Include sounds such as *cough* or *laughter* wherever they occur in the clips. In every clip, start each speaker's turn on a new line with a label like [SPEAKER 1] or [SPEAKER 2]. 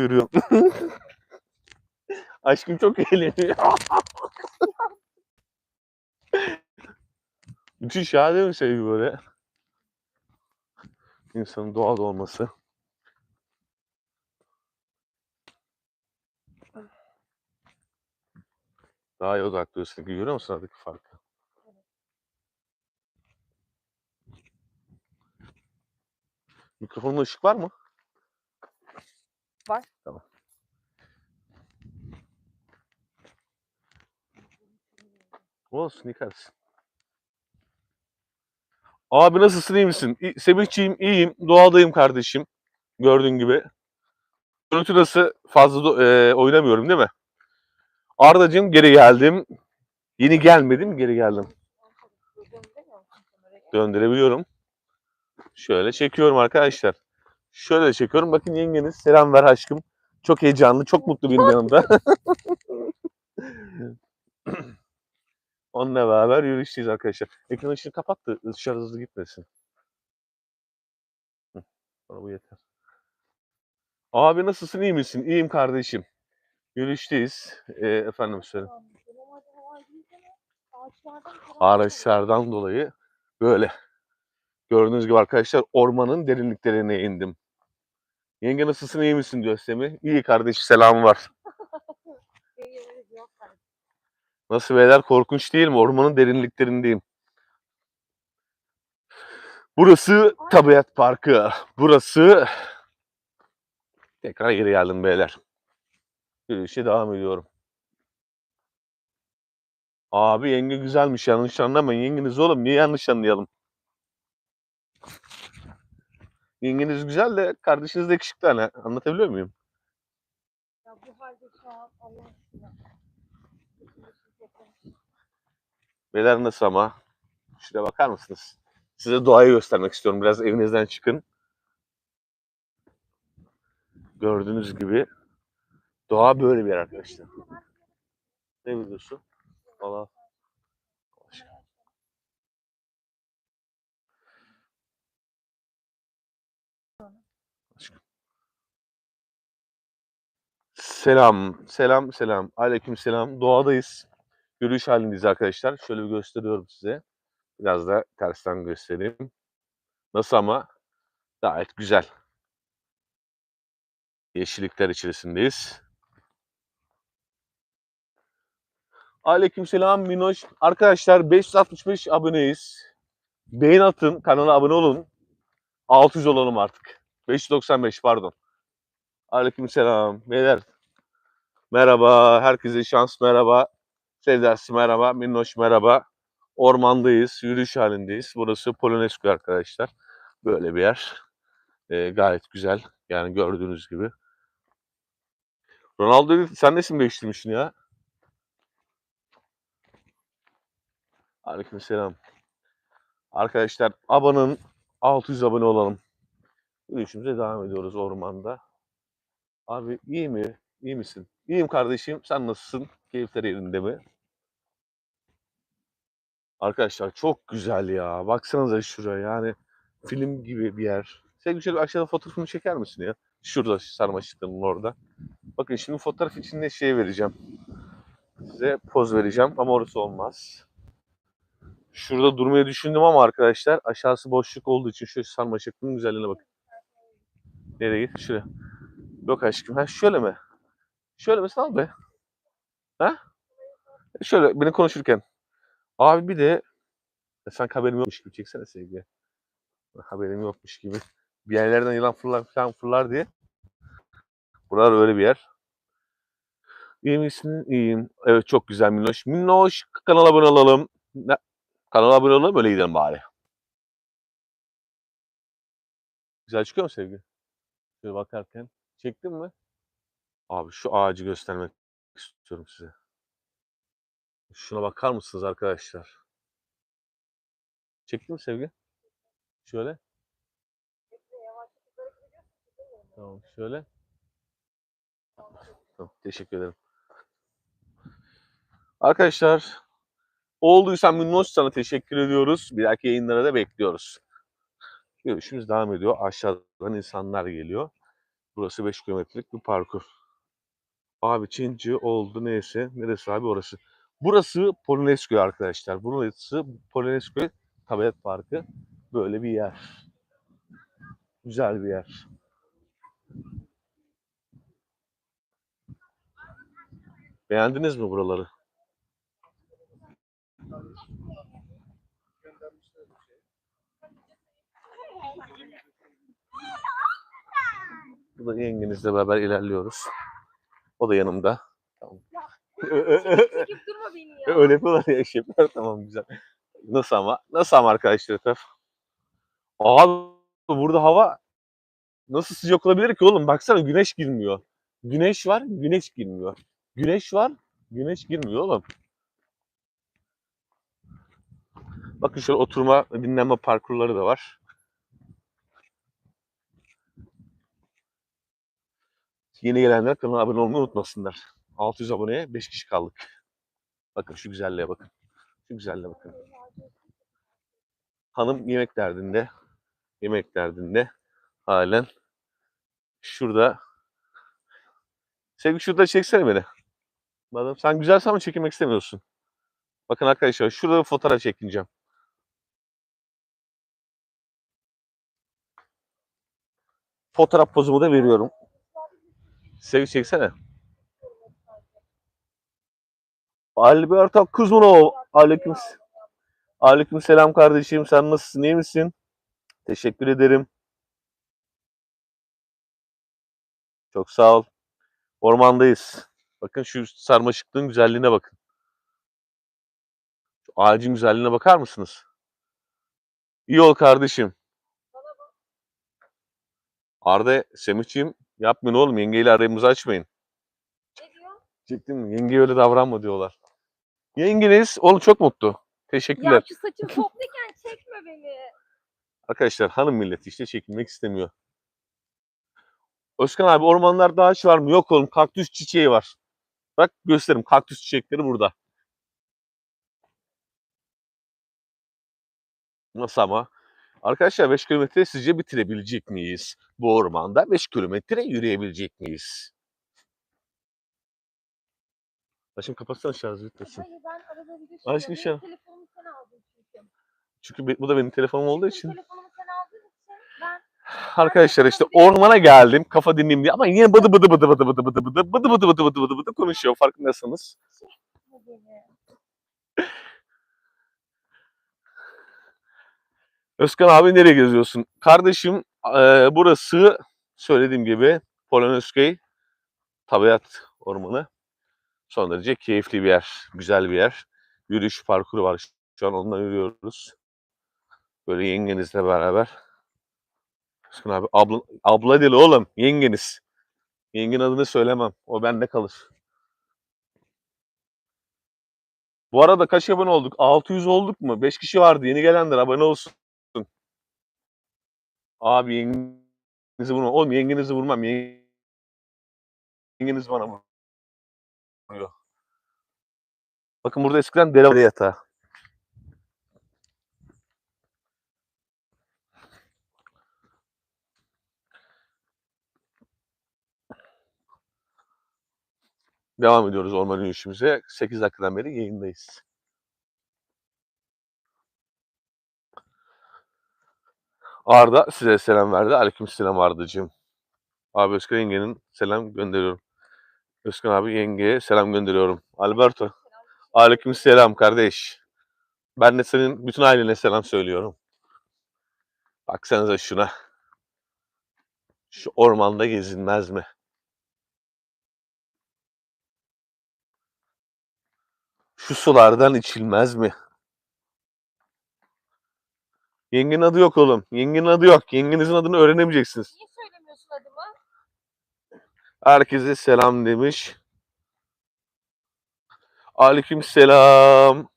[SPEAKER 1] yürüyorum. *laughs* Aşkım çok eğleniyor. *laughs* Ya değil mi sevgi böyle? İnsanın doğal olması. Daha iyi odaklıyorsun. Görüyor musun aradaki farkı? Mikrofonda ışık var mı?
[SPEAKER 2] Var.
[SPEAKER 1] Tamam. Olsun yıkarsın. Abi nasılsın iyi misin? İyi, Semihciğim iyiyim. Doğadayım kardeşim. Gördüğün gibi. Görüntü nasıl? Fazla e, oynamıyorum değil mi? Ardacığım geri geldim. Yeni gelmedim geri geldim. Döndürebiliyorum. Şöyle çekiyorum arkadaşlar. Şöyle çekiyorum. Bakın yengeniz selam ver aşkım. Çok heyecanlı, çok mutlu benim yanımda. *laughs* Onunla beraber yürüyüşteyiz arkadaşlar. Ekran ışığını kapat da dışarı hızlı gitmesin. Bana bu yeter. Abi nasılsın iyi misin? İyiyim kardeşim. Yürüyüşteyiz. Ee, efendim söyle. Araçlardan dolayı böyle. Gördüğünüz gibi arkadaşlar ormanın derinliklerine indim. Yenge nasılsın iyi misin diyor Semih. İyi kardeş selamı var. *laughs* Nasıl beyler korkunç değil mi? Ormanın derinliklerindeyim. Burası tabiat parkı. Burası tekrar geri geldim beyler. Yürüyüşe devam ediyorum. Abi yenge güzelmiş yanlış anlamayın. Yengeniz oğlum niye yanlış anlayalım? Yengeniz güzel de kardeşiniz de yakışıklı hani. Anlatabiliyor muyum?
[SPEAKER 2] Ya bu halde şu an Allah aşkına.
[SPEAKER 1] Beyler nasıl ama? Şuraya bakar mısınız? Size doğayı göstermek istiyorum. Biraz evinizden çıkın. Gördüğünüz gibi doğa böyle bir yer arkadaşlar. Ne biliyorsun? Valla. Aşkım. Selam, selam, selam. Aleyküm selam. Doğadayız. Yürüyüş halindeyiz arkadaşlar. Şöyle bir gösteriyorum size. Biraz da tersten göstereyim. Nasıl ama? Gayet güzel. Yeşillikler içerisindeyiz. Aleykümselam Minoş. Arkadaşlar 565 aboneyiz. Beğen atın, kanala abone olun. 600 olalım artık. 595 pardon. Aleykümselam. Beyler. Merhaba. Herkese şans merhaba. Sevdası merhaba. Minnoş merhaba. Ormandayız. Yürüyüş halindeyiz. Burası Polonezköy arkadaşlar. Böyle bir yer. Ee, gayet güzel. Yani gördüğünüz gibi. Ronaldo sen ne isim değiştirmişsin ya? Aleykümselam. Arkadaşlar abanın 600 abone olalım. Yürüyüşümüze devam ediyoruz ormanda. Abi iyi mi? İyi misin? İyiyim kardeşim. Sen nasılsın? Keyifler yerinde mi? Arkadaşlar çok güzel ya. Baksanıza şuraya yani film gibi bir yer. Sen şöyle aşağıda fotoğrafını çeker misin ya? Şurada sarmaşıkların orada. Bakın şimdi fotoğraf için de şey vereceğim. Size poz vereceğim ama orası olmaz. Şurada durmayı düşündüm ama arkadaşlar aşağısı boşluk olduğu için şu sarmaşıklığın güzelliğine bakın. Nereye? Şuraya. Yok aşkım. Ha şöyle mi? Şöyle mi sal be? Ha? Şöyle beni konuşurken. Abi bir de ya sanki haberim yokmuş gibi çeksene sevgi. Haberim yokmuş gibi. Bir yerlerden yılan fırlar falan fırlar diye. Buralar öyle bir yer. İyi misin? İyiyim. Evet çok güzel Minnoş. Minnoş kanala abone olalım. Ne? Kanala abone olalım öyle gidelim bari. Güzel çıkıyor mu sevgi? Şöyle bakarken. Çektin mi? Abi şu ağacı göstermek istiyorum size. Şuna bakar mısınız arkadaşlar? Çektin mi sevgi? Şöyle. Tamam şöyle. Tamam, teşekkür ederim. Arkadaşlar olduysa Minnoş sana teşekkür ediyoruz. Bir dahaki yayınlara da bekliyoruz. Görüşümüz devam ediyor. Aşağıdan insanlar geliyor. Burası 5 kilometrelik bir parkur. Abi Çinci oldu neyse. Neresi abi orası? Burası Polonezköy arkadaşlar. Burası Polonezköy Tabiat Parkı. Böyle bir yer. Güzel bir yer. Beğendiniz mi buraları? Bu da yengenizle beraber ilerliyoruz. O da yanımda. Tamam.
[SPEAKER 2] Çekip durma beni ya.
[SPEAKER 1] Öyle yapıyorlar ya şefler. Tamam güzel. Nasıl ama? Nasıl ama arkadaşlar etraf? Abi burada hava nasıl sıcak olabilir ki oğlum? Baksana güneş girmiyor. Güneş var, güneş girmiyor. Güneş var, güneş girmiyor oğlum. Bakın şöyle oturma, dinlenme parkurları da var. Yeni gelenler kanala abone olmayı unutmasınlar. 600 aboneye 5 kişi kaldık. Bakın şu güzelliğe bakın. Şu güzelliğe bakın. Hanım yemek derdinde. Yemek derdinde. Halen. Şurada. Sevgi şurada çeksene beni. Madem sen güzelsen mi çekilmek istemiyorsun? Bakın arkadaşlar şurada bir fotoğraf çekineceğim. Fotoğraf pozumu da veriyorum. Sevgi çeksene. Alberto Kuzmunov. Aleyküm, aleyküm selam kardeşim. Sen nasılsın? iyi misin? Teşekkür ederim. Çok sağ ol. Ormandayız. Bakın şu sarmaşıklığın güzelliğine bakın. Şu ağacın güzelliğine bakar mısınız? İyi ol kardeşim. Arda, Semihciğim yapmayın oğlum. Yengeyle aramızı açmayın.
[SPEAKER 2] Ne diyor?
[SPEAKER 1] Çektin mi? Yenge öyle davranma diyorlar. Yengeniz oğlum çok mutlu. Teşekkürler.
[SPEAKER 2] Ya şu saçım topluyken çekme beni.
[SPEAKER 1] Arkadaşlar hanım milleti işte çekilmek istemiyor. Özkan abi ormanlarda ağaç var mı? Yok oğlum kaktüs çiçeği var. Bak gösterim kaktüs çiçekleri burada. Nasıl ama? Arkadaşlar 5 kilometre sizce bitirebilecek miyiz? Bu ormanda 5 kilometre yürüyebilecek miyiz? Aşkım kapatsana şarjı bitmesin.
[SPEAKER 2] Hayır ben arada video
[SPEAKER 1] Aşkım şey-
[SPEAKER 2] telefonumu sen aldın çünkü.
[SPEAKER 1] Çünkü be- bu da benim telefonum olduğu
[SPEAKER 2] Çünkü
[SPEAKER 1] için.
[SPEAKER 2] telefonumu sen aldığın için ben
[SPEAKER 1] Arkadaşlar işte ormana geldim kafa dinleyeyim diye ama yine bıdı bıdı bıdı bıdı bıdı bıdı bıdı bıdı bıdı bıdı bıdı bıdı bıdı konuşuyor farkındasınız.
[SPEAKER 2] beni.
[SPEAKER 1] Özkan abi nereye geziyorsun? Kardeşim eee, burası söylediğim gibi Polonezköy Tabiat Ormanı. Son derece keyifli bir yer, güzel bir yer. Yürüyüş parkuru var. Şu an onunla yürüyoruz. Böyle yengenizle beraber. Özkan abi abla, abla değil oğlum yengeniz. Yengen adını söylemem. O bende kalır. Bu arada kaç abone olduk? 600 olduk mu? 5 kişi vardı. Yeni gelenler abone olsun. Abi yengenizi vurmam. Oğlum yengenizi vurmam. Yengeniz bana vuruyor. Bakın burada eskiden dere yatağı. Devam ediyoruz orman yürüyüşümüze. 8 dakikadan beri yayındayız. Arda size selam verdi. Aleykümselam Arda'cığım. Abi Özkan yengenin selam gönderiyorum. Özkan abi yengeye selam gönderiyorum. Alberto. Aleykümselam kardeş. Ben de senin bütün ailene selam söylüyorum. Baksanıza şuna. Şu ormanda gezinmez mi? Şu sulardan içilmez mi? Yengenin adı yok oğlum. Yengenin adı yok. Yengenizin adını öğrenemeyeceksiniz.
[SPEAKER 2] Niye söylemiyorsun adımı?
[SPEAKER 1] Herkese selam demiş. Aleyküm selam.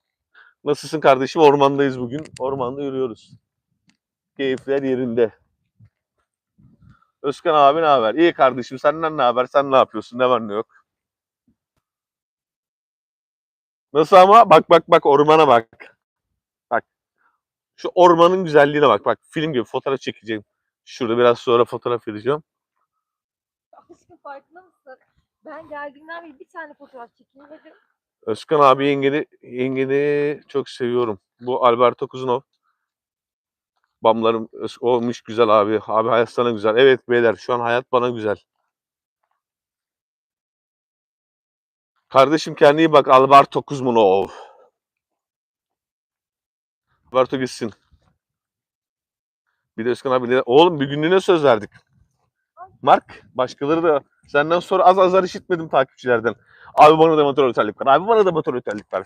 [SPEAKER 1] Nasılsın kardeşim? Ormandayız bugün. Ormanda yürüyoruz. Keyifler yerinde. Özkan abi ne haber? İyi kardeşim. Senden ne haber? Sen ne yapıyorsun? Ne var ne yok? Nasıl ama? Bak bak bak ormana bak. Bak. Şu ormanın güzelliğine bak. Bak film gibi fotoğraf çekeceğim. Şurada biraz sonra fotoğraf vereceğim.
[SPEAKER 2] Aşkım farkında mısın? Ben geldiğimden beri bir tane fotoğraf çekilmedi.
[SPEAKER 1] Özkan abi yengeni, yengeni çok seviyorum. Bu Alberto Kuzunov. Bamlarım olmuş güzel abi. Abi hayat sana güzel. Evet beyler şu an hayat bana güzel. Kardeşim kendine iyi bak Alberto Kuzmunov. Alberto gitsin. Bir de Özkan abi oğlum bir günlüğüne söz verdik. Mark başkaları da senden sonra az azar işitmedim takipçilerden. Abi bana da motor özellik ver. Abi bana da motor özellik ver.